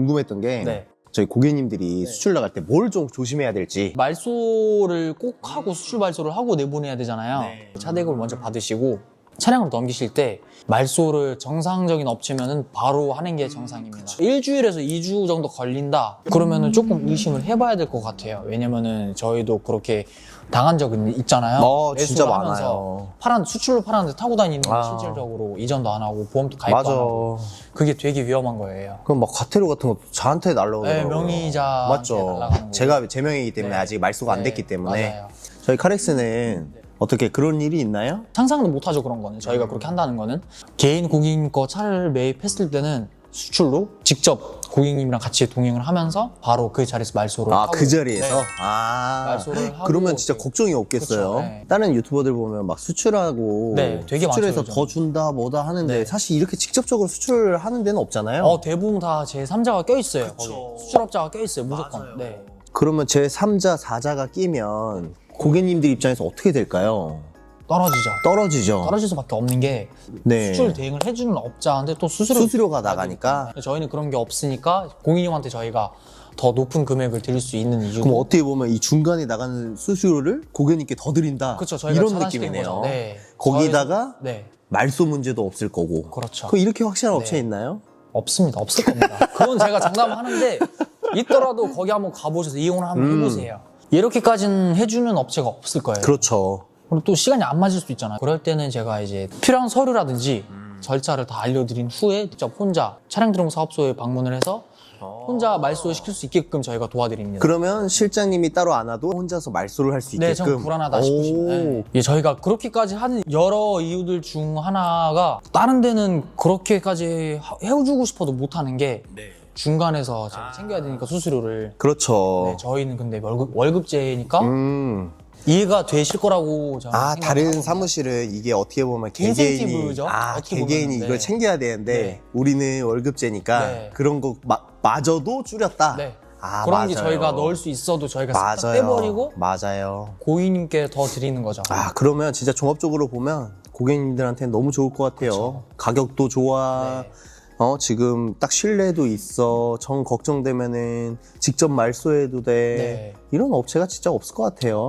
궁금했던 게 네. 저희 고객님들이 수출 나갈 때 뭘 좀 조심해야 될지 말소를 꼭 하고 수출 말소를 하고 내보내야 되잖아요. 네. 차대급을 먼저 받으시고 차량을 넘기실 때 말소를 정상적인 업체면은 바로 하는 게 정상입니다. 일주일에서 2주 정도 걸린다. 그러면은 조금 의심을 해봐야 될 것 같아요. 왜냐면은 저희도 그렇게 당한 적은 있잖아요. 어, 진짜 매수를 하면서 많아요. 파란 수출로 팔았는데 타고 다니는 거 아. 실질적으로 이전도 안 하고 보험도 가입도 맞아 안 하고 그게 되게 위험한 거예요. 그럼 막 과태료 같은 것도 저한테 네, 날라오더라고요 명의자 맞죠 제가 제 명이기 때문에 네. 아직 말소가 안 네, 됐기 때문에 맞아요. 저희 카렉스는 어떻게 그런 일이 있나요? 상상도 못하죠 그런 거는 저희가 그렇게 한다는 거는 개인 고객님 거 차를 매입했을 때는 수출로 직접 고객님이랑 같이 동행을 하면서 바로 그 자리에서 말소를 아 하고 그 자리에서 네. 아 말소를 하고 그러면 진짜 그- 걱정이 없겠어요. 그쵸, 네. 다른 유튜버들 보면 막 수출하고 네, 되게 수출해서 많죠, 더 요즘. 준다 뭐다 하는데 네. 사실 이렇게 직접적으로 수출을 하는 데는 없잖아요. 어 대부분 다 제 3자가 껴 있어요 거기 수출업자가 껴 있어요 무조건 맞아요. 네. 그러면 제 3자, 4자가 끼면 고객님들 입장에서 어떻게 될까요? 떨어지죠 떨어지죠. 떨어질 수밖에 없는 게 네. 수출 대행을 해주는 업자한테 또 수수료 수수료가 나가니까 저희는 그런 게 없으니까 고객님한테 저희가 더 높은 금액을 드릴 수 있는 이유도 그럼 어떻게 보면 이 중간에 나가는 수수료를 고객님께 더 드린다. 그렇죠 저희가 이런 차단시키는 느낌이네요. 거죠. 네. 거기다가 저희- 네 말소 문제도 없을 거고. 그렇죠 그 이렇게 확실한 네. 업체 있나요? 없습니다. 없을 겁니다. 그건 제가 장담하는데 있더라도 거기 한번 가보셔서 이용을 한번 음. 해보세요. 이렇게까지는 해주는 업체가 없을 거예요. 그렇죠. 그리고 또 시간이 안 맞을 수도 있잖아요. 그럴 때는 제가 이제 필요한 서류라든지 음. 절차를 다 알려드린 후에 직접 혼자 차량 드럼 사업소에 방문을 해서 혼자 말소 시킬 수 있게끔 저희가 도와드립니다. 그러면 실장님이 따로 안 와도 혼자서 말소를 할 수 있게끔. 네, 좀 불안하다 싶으시면. 네. 예, 저희가 그렇게까지 하는 여러 이유들 중 하나가 다른 데는 그렇게까지 하- 해주고 싶어도 못하는 게 중간에서 제가 챙겨야 되니까 수수료를 그렇죠. 네, 저희는 근데 월급, 월급제니까 음. 이해가 되실 거라고 저는 아, 생각을 다른. 사무실은 이게 어떻게 보면 개개인이 인센티브죠? 아, 어떻게 개개인이 보면은, 이걸 네. 챙겨야 되는데 네. 우리는 월급제니까 네. 그런 거 마, 마저도 줄였다. 네. 아, 그런 게 맞아요. 저희가 넣을 수 있어도 저희가 싹다 맞아요. 빼버리고 맞아요. 고객님께 더 드리는 거죠. 아, 그러면 진짜 종합적으로 보면 고객님들한테는 너무 좋을 것 같아요. 가격도 좋아. 네. 어, 지금 딱 신뢰도 있어. 정 걱정되면은 직접 말소해도 돼. 네. 이런 업체가 진짜 없을 것 같아요.